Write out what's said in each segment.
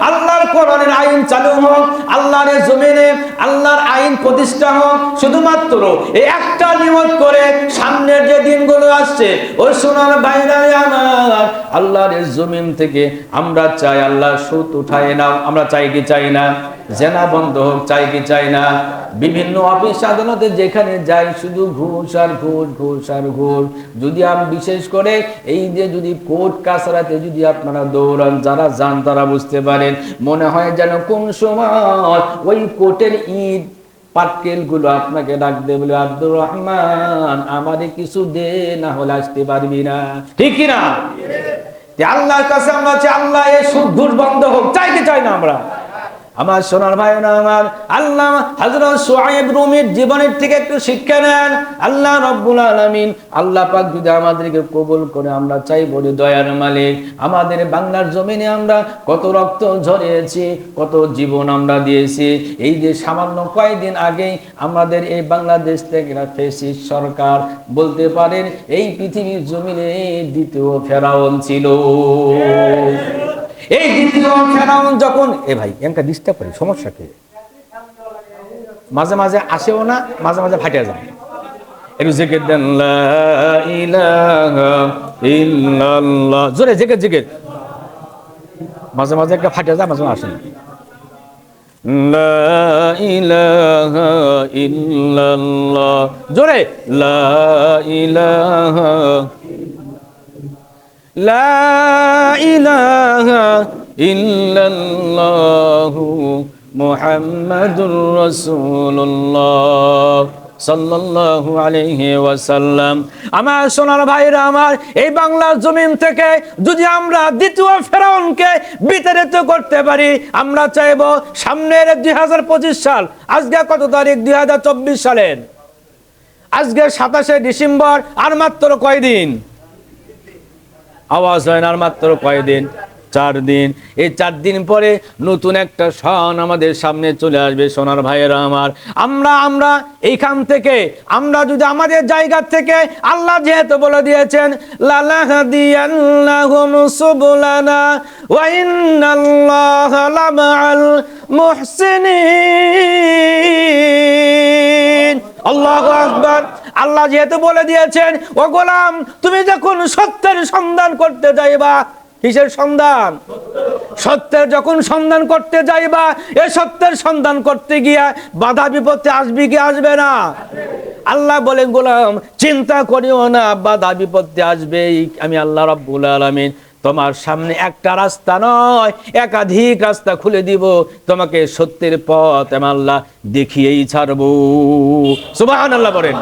আল্লাহর কোরআনের আইন চালু হোক আল্লাহর জমিনে আল্লাহর আইন প্রতিষ্ঠা হোক, শুধুমাত্র এই একটা নিয়ত করে সামনের যে দিনগুলো আসছে, ওই সোনার বাইরে আল্লাহর জমিন থেকে আমরা চাই আল্লাহ সুদ উঠায় নাও আমরা চাই কি চাই না? জেনা বন্ধ হোক, চাই কি চাই না? বিভিন্ন অফিস আদালতে যেখানে যাই, শুধু ঘুষ আর ঘুষ ঘুষ আর ঘুষ। যদি আমি বিশেষ করে এই যে যদি কোর্ট কাছারাতে যদি আপনারা দৌড়ান, যারা যান তারা বুঝতে পারেন। মনে হয় যেন কোন সময় ওই কোর্টের ইট পাটকেলগুলো আপনাকে ডাকবে বলে আব্দুর রহমান আমারে কিছু দে না হলে আসতে পারবি না। ঠিক না আল্লাহর কাছে আমরা আল্লাহ এই সুদ ঘুষ বন্ধ হোক চাই কি চাই না আমরা। আমার সোনার ভাই আমার আল্লাহ হযরত সুআইব রুমির জীবনের থেকে একটু শিক্ষা নেন। আল্লাহ রব্বুল আলামিন আল্লাহ পাক যদি আমাদেরকে কবুল করে, আমরা চাই বলি দয়ার মালিক। আমাদের বাংলার জমিনে আমরা কত রক্ত ঝরিয়েছি, কত জীবন আমরা দিয়েছি। এই যে সামান্য কয়েকদিন আগেই আমাদের এই বাংলাদেশ থেকে ফেসিস সরকার বলতে পারেন, এই পৃথিবীর জমিনে দ্বিতীয় ফেরাউন ছিল। এই ফেরাউন যখন, এ ভাই এনকা ডিস্টার্ব করি, সমস্যা কি? মাঝে মাঝে আসেও না, মাঝে মাঝে ফাটিয়া যায়। একটু জেকের দেন জোরে জেকের জেকের। মাঝে মাঝে একটা ফাটিয়া যায়, মাঝে মাঝে আসে না। জোরে, লা لا إله إلا الله محمد رسول الله সাল্লাল্লাহু আলাইহি ওয়াসাল্লাম আমার সোনার ভাইরা আমার এই বাংলার জমিন থেকে যদি আমরা দ্বিতীয় ফেরাউনকে বিতাড়িত করতে পারি আমরা চাইব সামনের দুই হাজার পঁচিশ সাল আজকে কত তারিখ দুই হাজার চব্বিশ সালের আজকে সাতাশে ডিসেম্বর আর মাত্র কয়দিন আওয়াজ হয় না আর মাত্র কয়দিন? চার দিন। এই চার দিন পরে নতুন একটা সন আমাদের সামনে চলে আসবে, সোনার ভাইয়েরা আমার। আমরা আমরা এইখান থেকে, আমরা যদি আমাদের জায়গা থেকে আল্লাহ যেহেতু বলে দিয়েছেন আল্লাহু আল্লাহ যেহেতু বলে দিয়েছেন, ও গোলাম, তুমি যখন সত্যের সন্ধান করতে যাইবা কিসের সন্ধান? সত্যের যখন সন্ধান করতে যাইবা, এ সত্যের সন্ধান করতে গিয়া বাধা বিপত্তি আসবে কি আসবে না? আল্লাহ বলে গোলাম, চিন্তা করিও না, বাধা বিপত্তি আসবে আমি আল্লাহ রাব্বুল আলামিন, তোমার সামনে একটা রাস্তা নয়, একাধিক রাস্তা খুলে দিব। তোমাকে সত্যের পথ আমি আল্লাহ দেখিয়েই ছাড়বো। সুবহান আল্লাহ বলেন।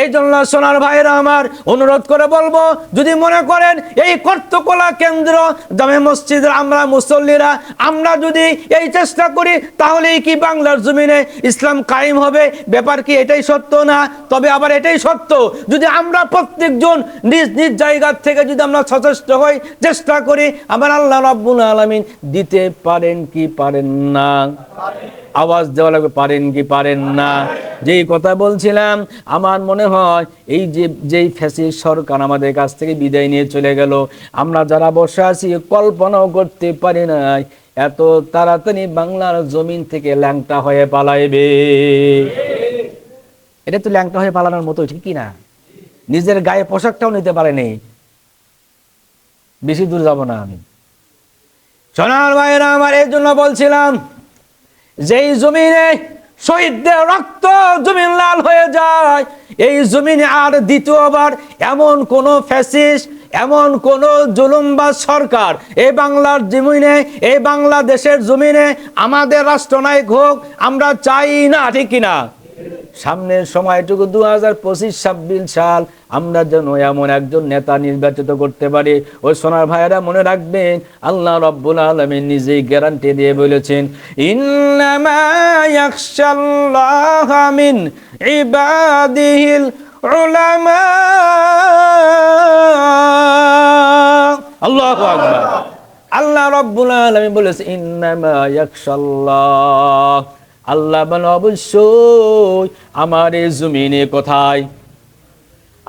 এই জন্য সোনার ভাইরা আমার অনুরোধ করে বলব, যদি মনে করেন এই কর্তকলা কেন্দ্র জামে মসজিদের আমরা মুসল্লিরা, আমরা যদি এই চেষ্টা করি, তাহলেই কি বাংলার জমিনে ইসলাম কায়েম হবে? ব্যাপার কি এটাই সত্য না? তবে আবার এটাই সত্য, যদি আমরা প্রত্যেকজন নিজ নিজ জায়গার থেকে যদি আমরা সচেষ্ট হই, চেষ্টা করি আবার আল্লাহ রাব্বুল আলামিন দিতে পারেন কি পারেন না? আওয়াজ দেওয়া লাগবে, পারেন কি পারেন না? যেই কথা বলছিলাম, আমার মনে হয় এই যে, যেই ফ্যাসিস সরকার আমাদের কাছ থেকে বিদায় নিয়ে চলে গেল, আমরা যারা বসে আছি কল্পনাও করতে পারি নাই, এত তাড়াতাড়ি বাংলার জমিন থেকে ল্যাংটা হয়ে পালাইবে। এটা তো ল্যাংটা হয়ে পালানোর মতো ঠিক না নিজের গায়ে পোশাকটাও নিতে পারেনি বেশি দূর যাব না আমি। সোনার ভাইরা আমার এই জন্য বলছিলাম, যেই জমিনে শহীদদের রক্ত জমিন লাল হয়ে যায়। এই জমিনে আর দ্বিতীয়বার এমন কোন ফ্যাসিস এমন কোন জুলুমবাজ সরকার এই বাংলার জমিনে, এই বাংলাদেশের জমিনে আমাদের রাষ্ট্রনায়ক হোক, আমরা চাই না, ঠিক কিনা? সামনের সময়টুকু দু হাজার পঁচিশ, ছাব্বিশ সাল আমরা যেন এমন একজন নেতা নির্বাচিত করতে পারি। ওই সোনার ভাইয়েরা মনে রাখবেন, আল্লাহ রব্বুল আলমী নিজেই গ্যারান্টি দিয়ে বলেছেন আল্লাহু রব্বুল আলামিন বলেছে, ইন্নামা ইয়াখশাল্লাহ। আল্লাহ অবশ্যই আমার জমিনে কোথায়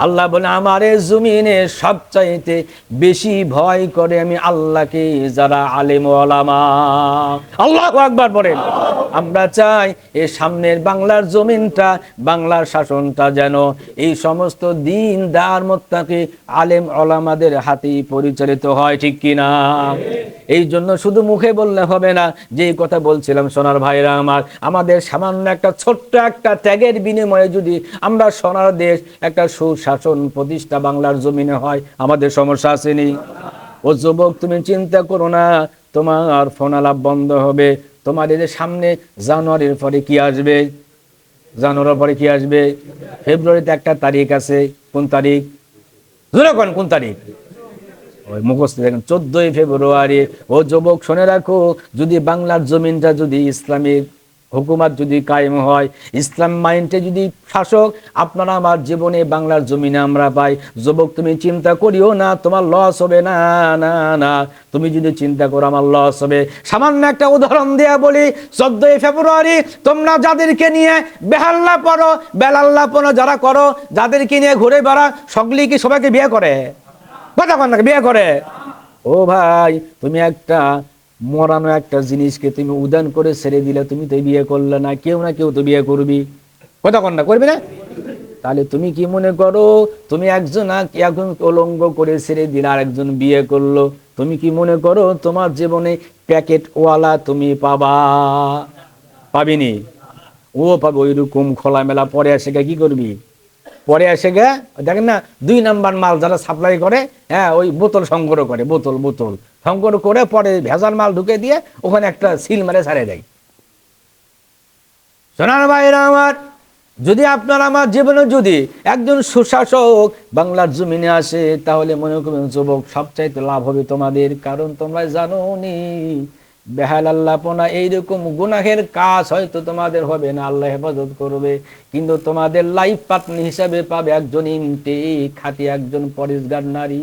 আল্লাহ বলে, আমার জমিনে সবচাইতে বেশি ভয় করে আমি আল্লাহকে, যারা আলেম ওলামা আল্লাহ আকবার বলেন। আমরা চাই এ সামনের বাংলার জমিনটা, বাংলার শাসনটা যেন এই সমস্ত দিন দার মোত্তাকে আলেম ওলামাদের হাতেই পরিচালিত হয়, ঠিক কিনা এই জন্য শুধু মুখে বললে হবে না যে কথা বলছিলাম সোনার ভাইরা আমার, আমাদের সামান্য একটা ছোট্ট একটা ত্যাগের বিনিময়ে যদি আমরা সোনার দেশ একটা সুশাসন প্রতিষ্ঠা বাংলার জমিনে হয়, আমাদের সমস্যা আসেনি ও যুবক, তুমি চিন্তা করো না, তোমার ফোন আলাপ বন্ধ হবে। তোমার এদের সামনে জানুয়ারির পরে কি আসবে? জানুয়ারির পরে কি আসবে? ফেব্রুয়ারিতে একটা তারিখ আছে, কোন তারিখ? কোন কোন তারিখ? ওই মুখস্থ দেখেন, চোদ্দই ফেব্রুয়ারি। ও যুবক, শুনে রাখো, যদি বাংলার জমিনটা যদি ইসলামিক হুকুমাত যদি কায়েম হয়, ইসলাম মাইন্ডে যদি শাসক, আপনারা আমার জীবনে বাংলার জমিনে আমরা পাই। যুবক, তুমি চিন্তা করিও না, তোমার লস হবে। না না না, তুমি যদি চিন্তা করো আমার লস হবে। সামান্য একটা উদাহরণ দেয়া বলি, চোদ্দই ফেব্রুয়ারি তোমরা যাদেরকে নিয়ে বেহাল্লা পড়ো, বেলাল্লা পড়ো, যারা করো, যাদেরকে নিয়ে ঘুরে বেড়া, সকলেই কি সবাইকে বিয়ে করে? কথা বিয়ে করে? ও ভাই, তুমি একটা মরানো একটা জিনিসকে তুমি উদান করে ছেড়ে দিলে তুমি তো বিয়ে করলে না, কেউ না কেউ তো বিয়ে করবি। কথা কন না, করবি না? তাহলে তুমি কি মনে করো, তুমি একজন এখন অলঙ্গ করে ছেড়ে দিলে আর একজন বিয়ে করল। তুমি কি মনে করো, তোমার জীবনে প্যাকেট ওয়ালা তুমি পাবা? পাবিনি? ও পাবে ওইরকম খোলামেলা, পরে আসে কি করবি? পরে এসে গে দেখেন না, দুই নাম্বার মাল যারা সাপ্লাই করে হ্যাঁ ওই বোতল সংগ্রহ করে, বোতল বোতল। সংগ্রহ করে পরে ভেজাল মাল ঢুকে দিয়ে ওখানে একটা সিল মারে ছাড়ে দেয়। সোনার ভাইরা আমার, যদি আপনার আমার জীবনে যদি একজন সুশাসক বাংলার জমিনে আসে, তাহলে মনে করবেন যুবক, সবচাইতে লাভ হবে তোমাদের, কারণ তোমরা জানো নি বেহাল আল্লাপনা এইরকম গুনাহের কাজ হয়তো তোমাদের হবে না, আল্লাহ হেফাজত করবে। কিন্তু তোমাদের লাইফ পার্টনার হিসাবে পাবে একজন ইমটে খাতি একজন পরিষ্কার নারী।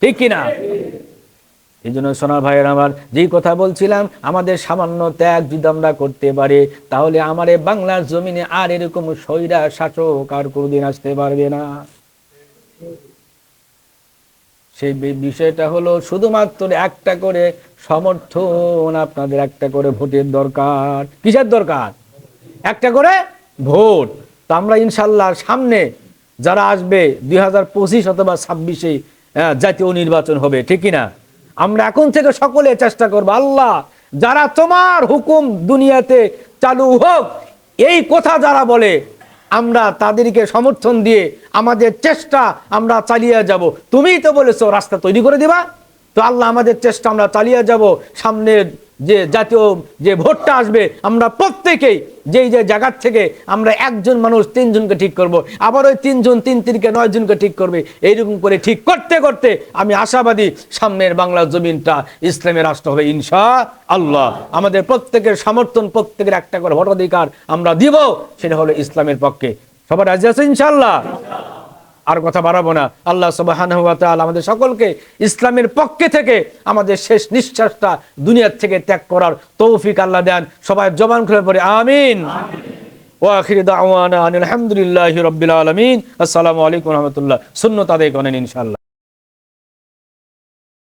ঠিক কিনা? এই জন্য সোনার ভাইয়ের আমার, যেই কথা বলছিলাম, আমাদের সামান্য ত্যাগ যদি আমরা করতে পারি, তাহলে আমার বাংলার জমিনে আর এরকম সৈরা শাসক আর কোনোদিন আসতে পারবে না। সেই বিষয়টা হলো শুধুমাত্র একটা করে সমর্থন, আপনাদের একটা করে ভোটের দরকার। কিসের দরকার? একটা করে ভোট। তা আমরা ইনশাল্লাহ সামনে যারা আসবে, দুই হাজার পঁচিশ অথবা ছাব্বিশে জাতীয় নির্বাচন হবে, ঠিক না আমরা এখন থেকে সকলে চেষ্টা করব, আল্লাহ, যারা তোমার হুকুম দুনিয়াতে চালু হোক, এই কথা যারা বলে আমরা তাদেরকে সমর্থন দিয়ে আমাদের চেষ্টা আমরা চালিয়ে যাব। তুমিই তো বলেছ, রাস্তা তৈরি করে দিবা। তো আল্লাহ আমাদের চেষ্টা আমরা চালিয়ে যাব। সামনের যে জাতীয় যে ভোটটা আসবে, আমরা প্রত্যেকেই যেই যে জায়গার থেকে আমরা একজন মানুষ তিনজনকে ঠিক করব, আবার ওই তিনজন তিন তিনকে নয় জনকে ঠিক করবে, এইরকম করে ঠিক করতে করতে আমি আশাবাদী সামনের বাংলার জমিনটা ইসলামের রাষ্ট্র হবে ইনশা আল্লাহ আমাদের প্রত্যেকের সমর্থন প্রত্যেকের একটা করে ভোটাধিকার আমরা দিব, সেটা হলো ইসলামের পক্ষে। সবার রাজি আছে ইনশাআল্লাহ? আর কথা বাড়াবো না। আল্লাহ সুবহানাহু আমাদের সকলকে ইসলামের পক্ষে থেকে আমাদের শেষ নিঃশ্বাসটা দুনিয়ার থেকে ত্যাগ করার তৌফিক আল্লাহ দেন। সবাই জবান খুলে পড়ে, আমিন। ওয়া আখির দাওয়ানা আনিল হামদুলিল্লাহি রাব্বিল আলামিন। আসসালামু আলাইকুম রাহমাতুল্লাহ। সুন্নাত আদায় করেন ইনশাআল্লাহ।